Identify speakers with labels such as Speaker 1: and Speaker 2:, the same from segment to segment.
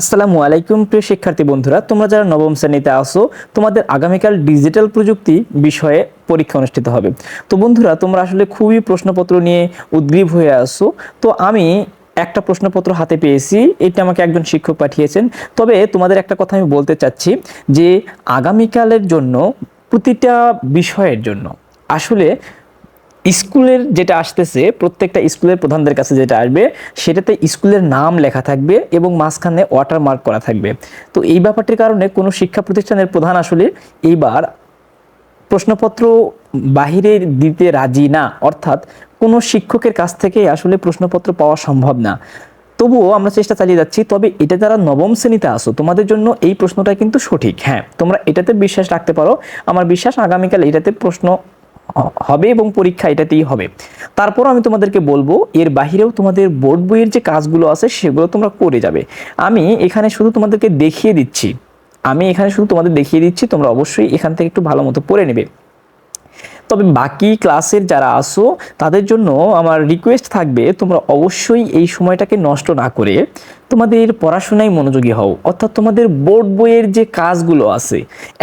Speaker 1: আসসালামু আলাইকুম, প্রিয় শিক্ষার্থী বন্ধুরা, তোমরা যারা নবম শ্রেণীতে আসো তোমাদের আগামীকাল ডিজিটাল প্রযুক্তি বিষয়ে পরীক্ষা অনুষ্ঠিত হবে। তো বন্ধুরা, তোমরা আসলে খুবই প্রশ্নপত্র নিয়ে উদ্গ্রীব হয়ে আসো তো আমি একটা প্রশ্নপত্র হাতে পেয়েছি, এটা আমাকে একজন শিক্ষক পাঠিয়েছেন। তবে তোমাদের একটা কথা আমি বলতে চাচ্ছি, যে আগামীকালের জন্য প্রতিটা বিষয়ের জন্য আসলে স্কুলের যেটা আসতেছে, প্রত্যেকটা স্কুলের প্রধানদের কাছে যেটা আসবে, সেটাতে স্কুলের নাম লেখা থাকবে এবং মাঝখানে ওয়াটার মার্ক করা থাকবে। তো এই ব্যাপারটির কারণে কোনো শিক্ষা প্রতিষ্ঠানের প্রধান আসলে এইবার প্রশ্নপত্র বাহিরে দিতে রাজি না, অর্থাৎ কোনো শিক্ষকের কাছ থেকে আসলে প্রশ্নপত্র পাওয়া সম্ভব না। তবুও আমরা চেষ্টা চালিয়ে যাচ্ছি, তবে এটা যারা নবম শ্রেণীতে আসো তোমাদের জন্য এই প্রশ্নটা কিন্তু সঠিক। হ্যাঁ তোমরা এটাতে বিশ্বাস রাখতে পারো। আমার বিশ্বাস আগামীকাল এটাতে প্রশ্ন হবে এবং পরীক্ষা এটাতেই হবে। তারপর আমি তোমাদেরকে বলব, এর বাহিরেও তোমাদের বোর্ড বইয়ের যে কাজগুলো আছে সেগুলো তোমরা করে যাবে। আমি এখানে শুধু তোমাদেরকে দেখিয়ে দিচ্ছি। আমি এখানে শুধু তোমাদের দেখিয়ে দিচ্ছি, তোমরা অবশ্যই এখান থেকে একটু ভালো মতো পড়ে নেবে। তবে বাকি ক্লাসের যারা আসো তাদের জন্য আমার রিকোয়েস্ট থাকবে, তোমরা অবশ্যই এই সময়টাকে নষ্ট না করে তোমাদের পড়াশোনায় মনোযোগী হও। অর্থাৎ তোমাদের বোর্ড বইয়ের যে কাজগুলো আছে,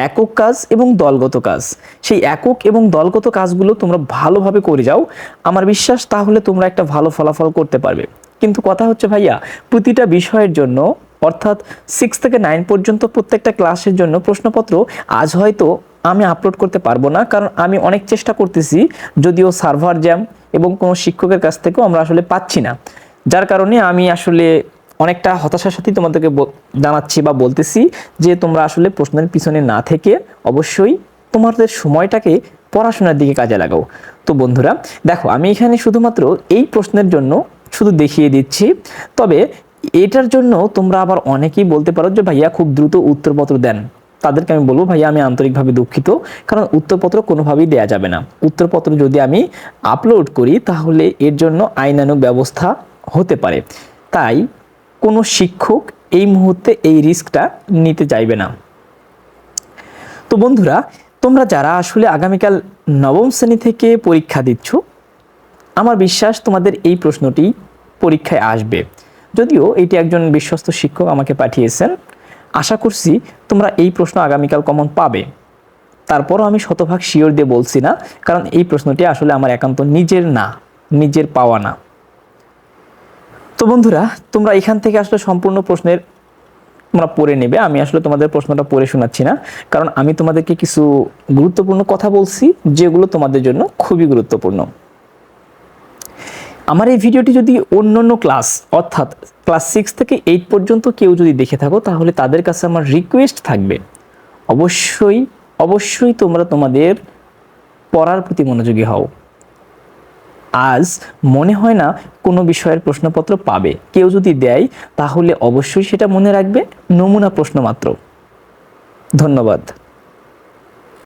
Speaker 1: একক কাজ এবং দলগত কাজ, সেই একক এবং দলগত কাজগুলো তোমরা ভালোভাবে করে যাও। আমার বিশ্বাস তাহলে তোমরা একটা ভালো ফলাফল করতে পারবে। কিন্তু কথা হচ্ছে ভাইয়া, প্রতিটা বিষয়ের জন্য, অর্থাৎ সিক্স থেকে নাইন পর্যন্ত প্রত্যেকটা ক্লাসের জন্য প্রশ্নপত্র আজ হয়তো আমি আপলোড করতে পারব না, কারণ আমি অনেক চেষ্টা করতেছি, যদিও সার্ভার জ্যাম এবং কোনো শিক্ষকের কাছ থেকেও আমরা আসলে পাচ্ছি না। যার কারণে আমি আসলে অনেকটা হতাশার সাথেই তোমাদেরকে জানাচ্ছি বা বলতেছি যে তোমরা আসলে প্রশ্নের পিছনে না থেকে অবশ্যই তোমাদের সময়টাকে পড়াশোনার দিকে কাজে লাগাও। তো বন্ধুরা, দেখো, আমি এখানে শুধুমাত্র এই প্রশ্নের জন্য শুধু দেখিয়ে দিচ্ছি, তবে এটার জন্য তোমরা আবার অনেকেই বলতে পারো যে ভাইয়া খুব দ্রুত উত্তরপত্র দেন। তাদেরকে আমি বলব, ভাইয়া, আমি আন্তরিকভাবে দুঃখিত। কারণ উত্তরপত্র কোনোভাবেই দেয়া যাবে না। উত্তরপত্র যদি আমি আপলোড করি, তাহলে এর জন্য আইনানুগ ব্যবস্থা হতে পারে। তাই কোনো শিক্ষক এই মুহূর্তে এই রিস্কটা নিতে চাইবে না। তো বন্ধুরা, তোমরা যারা আসলে আগামীকাল নবম শ্রেণি থেকে পরীক্ষা দিচ্ছ, আমার বিশ্বাস তোমাদের এই প্রশ্নটি পরীক্ষায় আসবে। যদিও এটি একজন বিশ্বস্ত শিক্ষক আমাকে পাঠিয়েছেন আশা করছি তোমরা এই প্রশ্ন আগামীকাল কমন পাবে। তারপরও আমি শতভাগ শিওর দিয়ে বলছি না, কারণ এই প্রশ্নটি আসলে আমার একান্ত নিজের না, নিজের পাওয়া না। তো বন্ধুরা, তোমরা এখান থেকে আসলে সম্পূর্ণ প্রশ্নের তোমরা পড়ে নেবে। আমি আসলে তোমাদের প্রশ্নটা পড়ে শোনাচ্ছি না, কারণ আমি তোমাদেরকে কিছু গুরুত্বপূর্ণ কথা বলছি, যেগুলো তোমাদের জন্য খুবই গুরুত্বপূর্ণ। আমার এই ভিডিওটি যদি অন্য অন্য ক্লাস, অর্থাৎ ক্লাস সিক্স থেকে এইট পর্যন্ত কেউ যদি দেখে থাকো, তাহলে তাদের কাছে আমার রিকোয়েস্ট থাকবে। অবশ্যই অবশ্যই তোমরা তোমাদের পড়ার প্রতি মনোযোগী হও। আজ মনে হয় না কোনো বিষয়ের প্রশ্নপত্র পাবে। কেউ যদি দেয়, তাহলে অবশ্যই সেটা মনে রাখবে। নমুনা প্রশ্ন মাত্র। ধন্যবাদ।